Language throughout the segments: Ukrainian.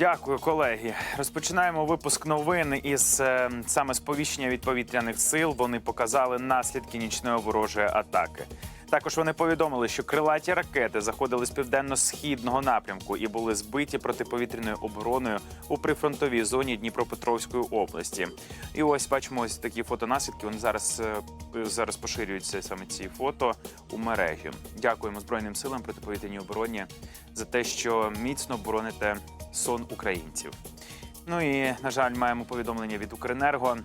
Дякую, колеги. Розпочинаємо випуск новин із е, саме сповіщення від повітряних сил. Вони показали наслідки нічної ворожої атаки. Також вони повідомили, що крилаті ракети заходили з південно-східного напрямку і були збиті протиповітряною обороною у прифронтовій зоні Дніпропетровської області. І ось бачимо ось такі фотонаслідки. Вони зараз е, зараз поширюються саме ці фото у мережі. Дякуємо Збройним силам протиповітряній обороні за те, що міцно бороните сон українців. Ну і на жаль, маємо повідомлення від Укренерго.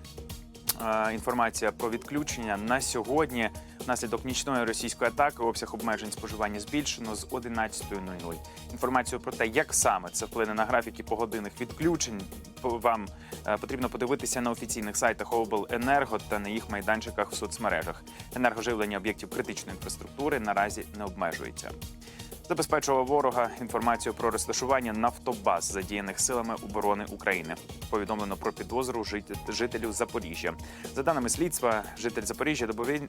Е, Інформація про відключення на сьогодні. Внаслідок нічної російської атаки обсяг обмежень споживання збільшено з 11.00. Інформацію про те, як саме це вплине на графіки погодинних відключень, вам е, потрібно подивитися на офіційних сайтах обленерго та на їх майданчиках в соцмережах. Енергоживлення об'єктів критичної інфраструктури наразі не обмежується. Забезпечував ворога інформацію про розташування нафтобаз, задіяних силами оборони України. Повідомлено про підозру жит- жителів Запоріжжя. За даними слідства, житель Запоріжжя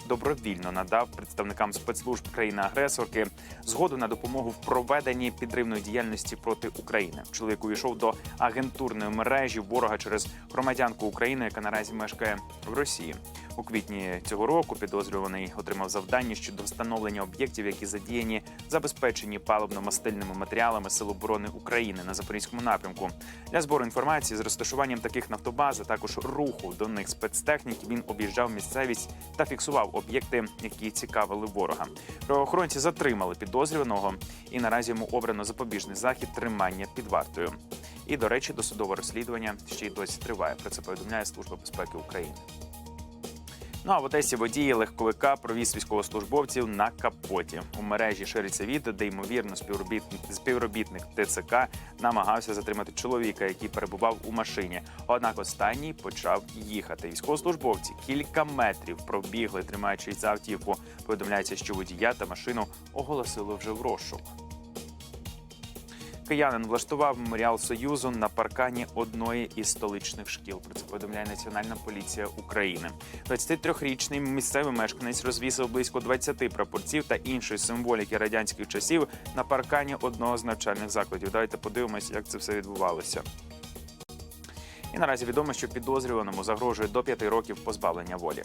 добровільно надав представникам спецслужб країни-агресорки згоду на допомогу в проведенні підривної діяльності проти України. Чоловік увійшов до агентурної мережі ворога через громадянку України, яка наразі мешкає в Росії. У квітні цього року підозрюваний отримав завдання щодо встановлення об'єктів, які задіяні в забезпеченні паливно-мастильними матеріалами Сил оборони України на запорізькому напрямку. Для збору інформації з розташуванням таких нафтобаз, а також руху до них спецтехніки, він об'їжджав місцевість та фіксував об'єкти, які цікавили ворога. Правоохоронці затримали підозрюваного, і наразі йому обрано запобіжний захід тримання під вартою. І, до речі, досудове розслідування ще й досі триває. Про це повідомляє Служба безпеки України. Ну а в Одесі водії легковика провіз військовослужбовців на капоті. У мережі шириться відео, де ймовірно співробітник, співробітник ТЦК намагався затримати чоловіка, який перебував у машині. Однак останній почав їхати. Військовослужбовці кілька метрів пробігли, тримаючись за автівку. Повідомляється, що водія та машину оголосили вже в розшук. Киянин влаштував меморіал Союзу на паркані одної із столичних шкіл. Про це повідомляє Національна поліція України. 23-річний місцевий мешканець розвісив близько 20 прапорців та іншої символіки радянських часів на паркані одного з навчальних закладів. Давайте подивимось, як це все відбувалося. І наразі відомо, що підозрюваному загрожує до 5 років позбавлення волі.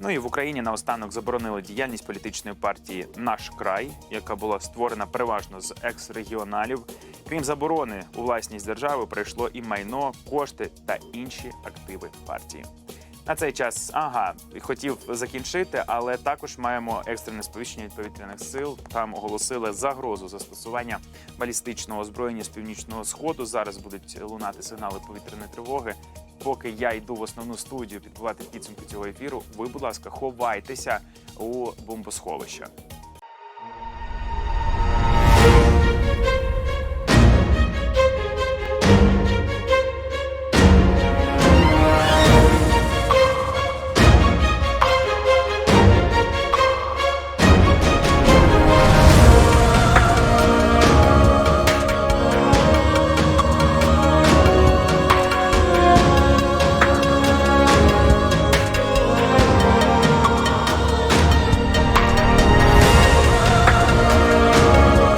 Ну і в Україні наостанок заборонили діяльність політичної партії Наш край, яка була створена переважно з екс-регіоналів. Крім заборони у власність держави, прийшло і майно, кошти та інші активи партії. На цей час ага хотів закінчити, але також маємо екстрене сповіщення від повітряних сил. Там оголосили загрозу застосування балістичного озброєння з північного сходу. Зараз будуть лунати сигнали повітряної тривоги. Поки я йду в основну студію підбивати підсумки цього ефіру, ви, будь ласка, ховайтеся у бомбосховище.